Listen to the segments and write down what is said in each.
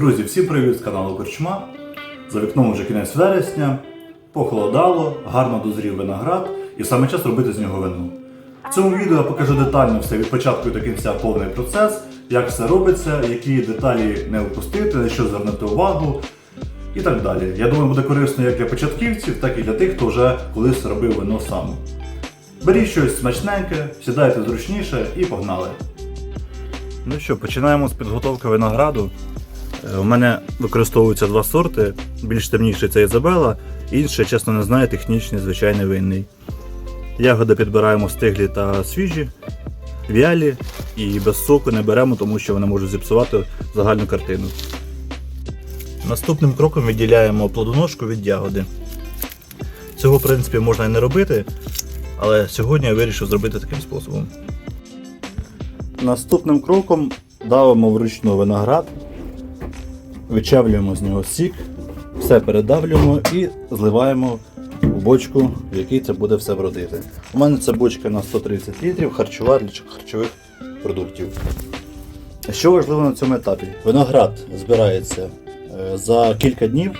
Друзі, всім привіт з каналу Корчма. За вікном вже кінець вересня, похолодало, гарно дозрів виноград і саме час робити з нього вино. В цьому відео я покажу детально все від початку до кінця повний процес, як все робиться, які деталі не впустити, на що звернути увагу і так далі. Я думаю, буде корисно як для початківців, так і для тих, хто вже колись робив вино сам. Беріть щось смачненьке, сідайте зручніше і погнали. Ну що, починаємо з підготовки винограду. У мене використовуються два сорти. Більш темніший це Ізабела, інший, чесно не знаю, технічний, звичайний винний. Ягоди підбираємо стиглі та свіжі, вялі і без соку не беремо, тому що вони можуть зіпсувати загальну картину. Наступним кроком відділяємо плодоножку від ягоди. Цього, в принципі, можна і не робити, але сьогодні я вирішив зробити таким способом. Наступним кроком давимо вручну виноград, вичавлюємо з нього сік, все передавлюємо і зливаємо в бочку, в якій це буде все бродити. У мене це бочка на 130 літрів, харчова для харчових продуктів. Що важливо на цьому етапі? Виноград збирається е, за кілька днів,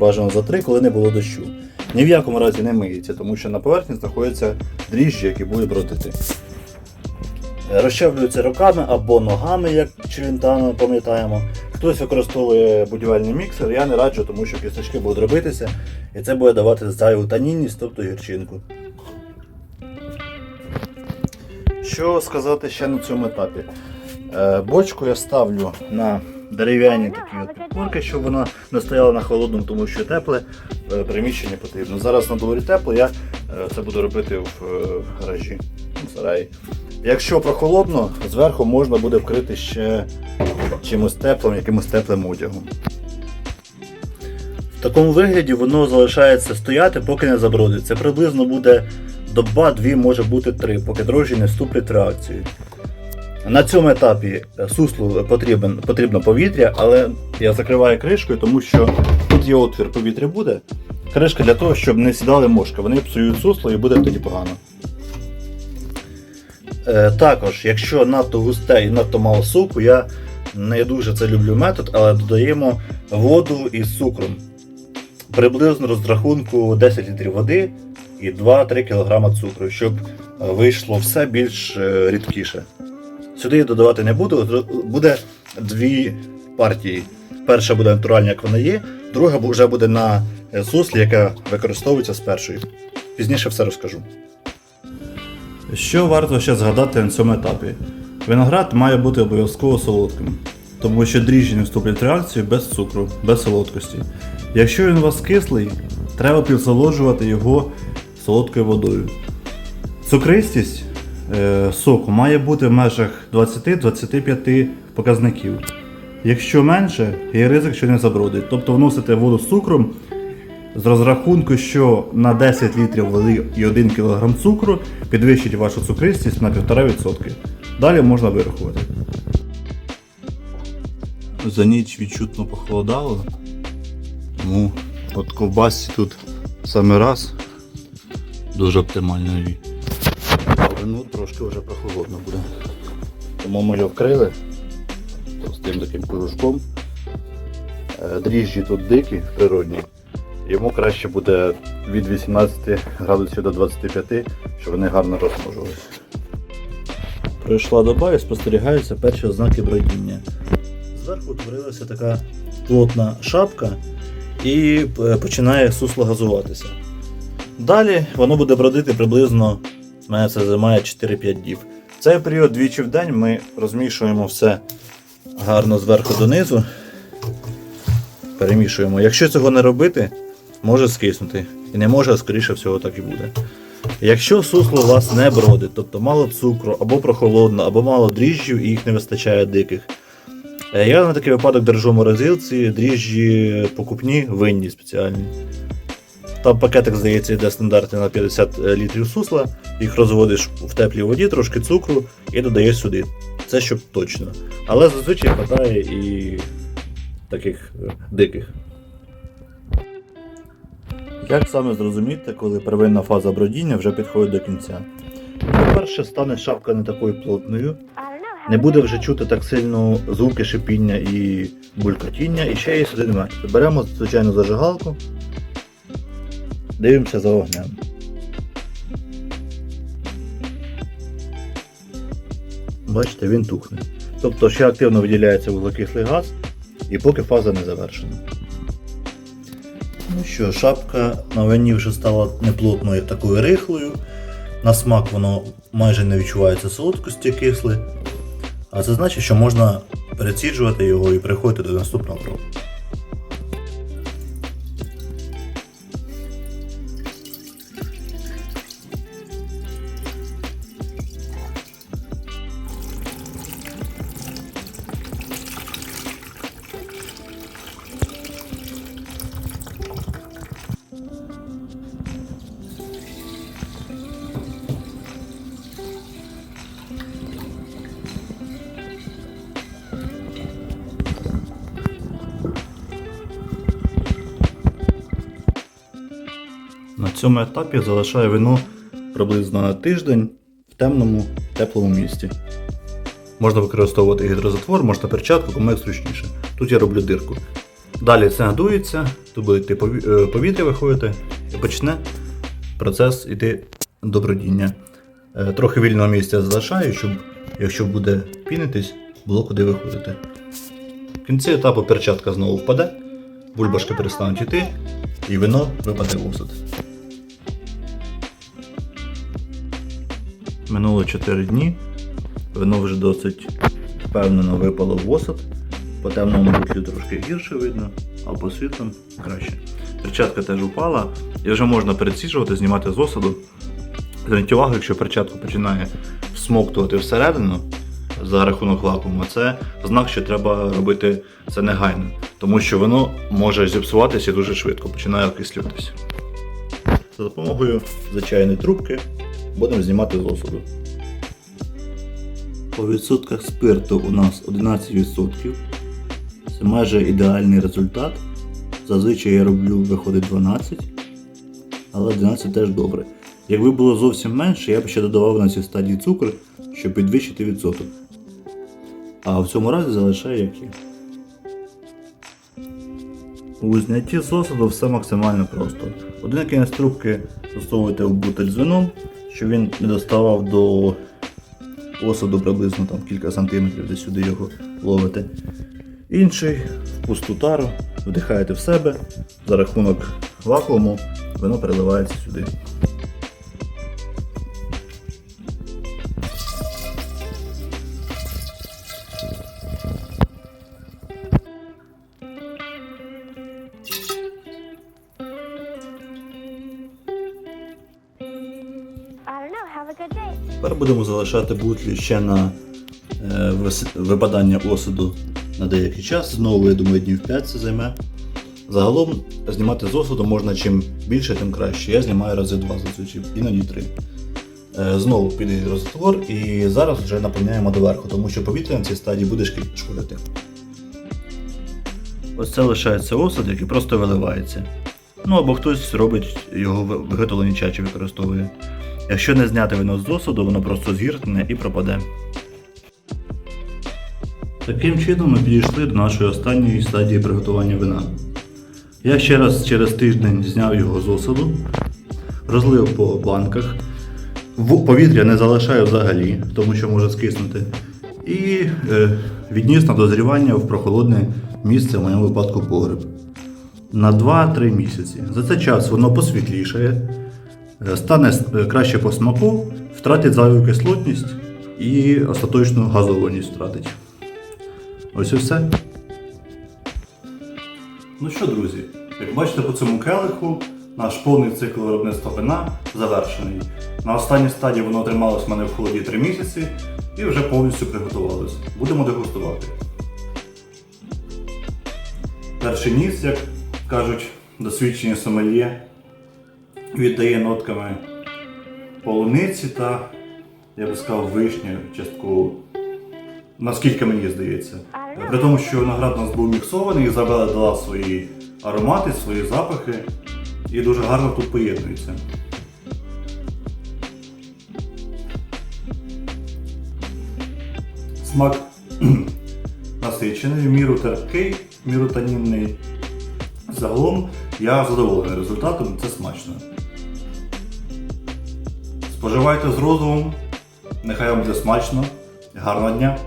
бажано за три, коли не було дощу. Ні в якому разі не миється, тому що на поверхні знаходяться дріжджі, які будуть бродити. Розчавлюються руками або ногами, як челентано пам'ятаємо. Хтось використовує будівельний міксер, я не раджу, тому що кісточки будуть робитися, і це буде давати зайву танінність, тобто гірчинку. Що сказати ще на цьому етапі? Е, Бочку я ставлю на дерев'яні такі от підпорки, щоб вона не стояла на холодному, тому що тепле е, приміщення потрібно. Зараз на дворі тепло, я е, це буду робити в гаражі, в сараї. Якщо прохолодно, зверху можна буде вкрити ще чимось теплим, якимось теплим одягом. В такому вигляді воно залишається стояти, поки не забродить. Це приблизно буде доба, дві, може бути три, поки дрожжі не вступлять в реакцію. На цьому етапі е, суслу потрібен, потрібно повітря, але я закриваю кришкою, тому що тут є отвір, повітря буде. Кришка для того, щоб не сідали мошки. Вони псують сусло і буде тоді погано. Е, також, якщо надто густе і надто мало соку, я не дуже це люблю метод, але додаємо воду із цукром. Приблизно розрахунку 10 літрів води і 2-3 кг цукру, щоб е, вийшло все більш е, рідкіше. Сюди я додавати не буду, буде дві партії. Перша буде натуральна, як вона є, друга вже буде на е, суслі, яка використовується з першою. Пізніше все розкажу. Що варто ще згадати на цьому етапі? Виноград має бути обов'язково солодким, тому що дріжджі не вступлять в реакцію без цукру, без солодкості. Якщо він у вас кислий, треба підсолоджувати його солодкою водою. Цукристість е, соку має бути в межах 20-25 показників. Якщо менше, є ризик, що не забродить. Тобто вносите воду з цукром з розрахунку, що на 10 літрів води і 1 кг цукру підвищить вашу цукристість на 1,5%. Далі можна вирахувати. За ніч відчутно похолодало. Тому от ковбасці тут саме раз дуже оптимально. Але ну трошки вже прохолодно буде. Тому ми його вкрили з тим таким кожушком. Е, Дріжджі тут дикі, природні. Йому краще буде від 18 градусів до 25, щоб вони гарно розмножувалися. Пройшла доба і спостерігаються перші ознаки бродіння. Зверху утворилася така плотна шапка і е, починає сусло газуватися. Далі воно буде бродити приблизно, в мене це займає 4-5 діб. В цей період двічі в день ми розмішуємо все гарно зверху донизу. Перемішуємо. Якщо цього не робити, може скиснути. І не може, а скоріше всього так і буде. Якщо сусло у вас не бродить, тобто мало цукру, або прохолодно, або мало дріжджів і їх не вистачає диких. е, Я на такий випадок держу в морозилці, дріжджі покупні, винні спеціальні. Там пакетик, здається, йде стандартний на 50 літрів сусла, їх розводиш в теплій воді, трошки цукру і додаєш сюди. Це щоб точно. Але зазвичай хватає і таких е, диких. Як саме зрозуміти, коли первинна фаза бродіння вже підходить до кінця? По-перше, стане шапка не такою плотною. Не буде вже чути так сильно звуки шипіння і булькотіння. І ще є один метод. Беремо звичайну зажигалку, дивимося за вогнем. Бачите, він тухне. Тобто ще активно виділяється вуглекислий газ, і поки фаза не завершена. Ну що, шапка на вині вже стала неплотною такою рихлою. На смак воно майже не відчувається солодкості кисли. А це значить, що можна переціджувати його і переходити до наступного кроку. Цьому етапі залишаю вино приблизно на тиждень в темному, теплому місці. Можна використовувати гідрозатвор, можна перчатку, кому як зручніше. Тут я роблю дирку. Далі це надується, тут буде йти повітря виходити і почне процес йти до бродіння. Е, Трохи вільного місця залишаю, щоб якщо буде пінитись, було куди виходити. В кінці етапу перчатка знову впаде, бульбашки перестануть йти, і вино випаде в осад. Минуло 4 дні. Вино вже досить впевнено випало в осад. По темному бутлю трошки гірше видно, а по світлим краще. Перчатка теж упала і вже можна переціжувати, знімати з осаду. Зверніть увагу, якщо перчатка починає всмоктувати всередину за рахунок вакууму, це знак, що треба робити це негайно, тому що воно може зіпсуватися дуже швидко, починає окислюватися. За допомогою звичайної трубки будемо знімати з осаду. По відсотках спирту у нас 11%. Це майже ідеальний результат. Зазвичай я роблю виходить 12, але 12 теж добре. Якби було зовсім менше, я б ще додавав на цій стадії цукор, щоб підвищити відсоток. А в цьому разі залишаю як є. У знятті з осаду все максимально просто. Один кінець трубки засовуєте в бутиль з вином, щоб він не доставав до осаду приблизно там кілька сантиметрів, десь сюди його ловите. Інший в пусту тару вдихаєте в себе, за рахунок вакууму воно переливається сюди. Тепер будемо залишати бутлі ще на е, випадання осаду на деякий час. Знову, я думаю, днів 5 це займе. Загалом знімати з осаду можна чим більше, тим краще. Я знімаю рази два зазвичай, іноді три. Е, Знову піде гідрозатвор і зараз вже наповняємо доверху, тому що повітря на цій стадії буде шкодити. Ось це лишається осад, який просто виливається. Ну або хтось робить його виготовлені чачі використовує. Якщо не зняти вино з осаду, воно просто згіртне і пропаде. Таким чином ми підійшли до нашої останньої стадії приготування вина. Я ще раз через тиждень зняв його з осаду, розлив по банках. Повітря не залишаю взагалі, тому що може скиснути. І е, відніс на дозрівання в прохолодне місце, в моєму випадку погреб. На 2-3 місяці. За цей час воно посвітлішає, стане е, краще по смаку, втратить зайву кислотність і остаточну газованість втратить. Ось і все. Ну що, друзі, як бачите по цьому келиху, наш повний цикл виробництва вина завершений. На останній стадії воно трималось в мене в холоді 3 місяці і вже повністю приготувалось. Будемо дегустувати. Перший ніс, як кажуть досвідчені сомельє, віддає нотками полуниці та, я би сказав, вишні частково. Наскільки мені здається. При тому, що виноград у нас був міксований, Ізабела дала свої аромати, свої запахи і дуже гарно тут поєднується. Смак насичений, в міру терпкий, міру танінний. Загалом я задоволений результатом, це смачно. Споживайте з розумом, нехай вам буде смачно, гарного дня!